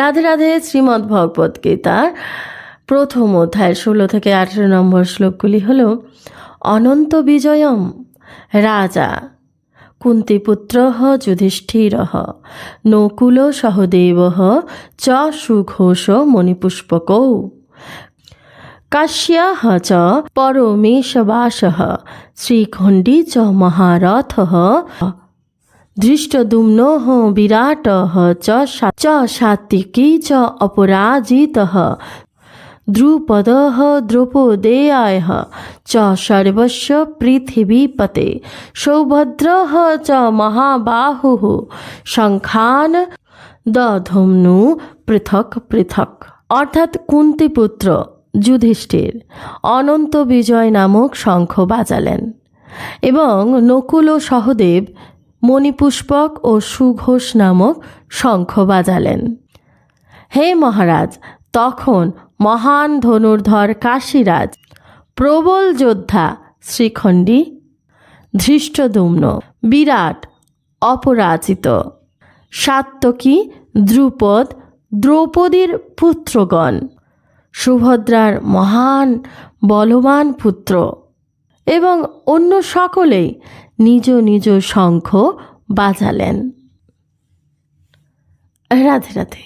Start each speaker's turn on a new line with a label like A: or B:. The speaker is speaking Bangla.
A: রাধে রাধে, শ্রীমদ্ ভগবত গীতার প্রথম অধ্যায় ষোলো থেকে আঠেরো নম্বর শ্লোকগুলি হল, অনন্ত বিজয়ম, রাজা, কুন্তিপুত্র যুধিষ্ঠির, নকুল সহদেব, চ সুঘোষ মণিপুষ্পকৌ কাশ্যः চ পরমেশবাসः, শ্রীখণ্ডী চ মহারথः ধৃষ্টদুম্নহ বিরাটহ চ চ অপরাজিত চ অপরাজিতহ দ্রুপদহ দ্রৌপদেয়ায়হ চ সর্বস্ব পৃথিবীপতে সৌভদ্র চ মহাবাহু শঙ্খান দধমনু পৃথক পৃথক। অর্থাৎ কুন্তিপুত্র যুধিষ্ঠির, অনন্ত বিজয় নামক শঙ্খ বাজালেন এবং নকুল ও সহদেব মণিপুষ্পক ও সুঘোষ নামক শঙ্খ বাজালেন। হে মহারাজ, তখন মহান ধনুর্ধর কাশীরাজ, প্রবল যোদ্ধা শ্রীখণ্ডী, ধৃষ্টদুম্ন, বিরাট, অপরাজিত সাত্তকী দ্রুপদ দ্রৌপদীর পুত্রগণ, সুভদ্রার মহান বলবান পুত্র এবং অন্য সকলেই নিজ নিজ শঙ্খ বাজালেন। রাধে রাধে।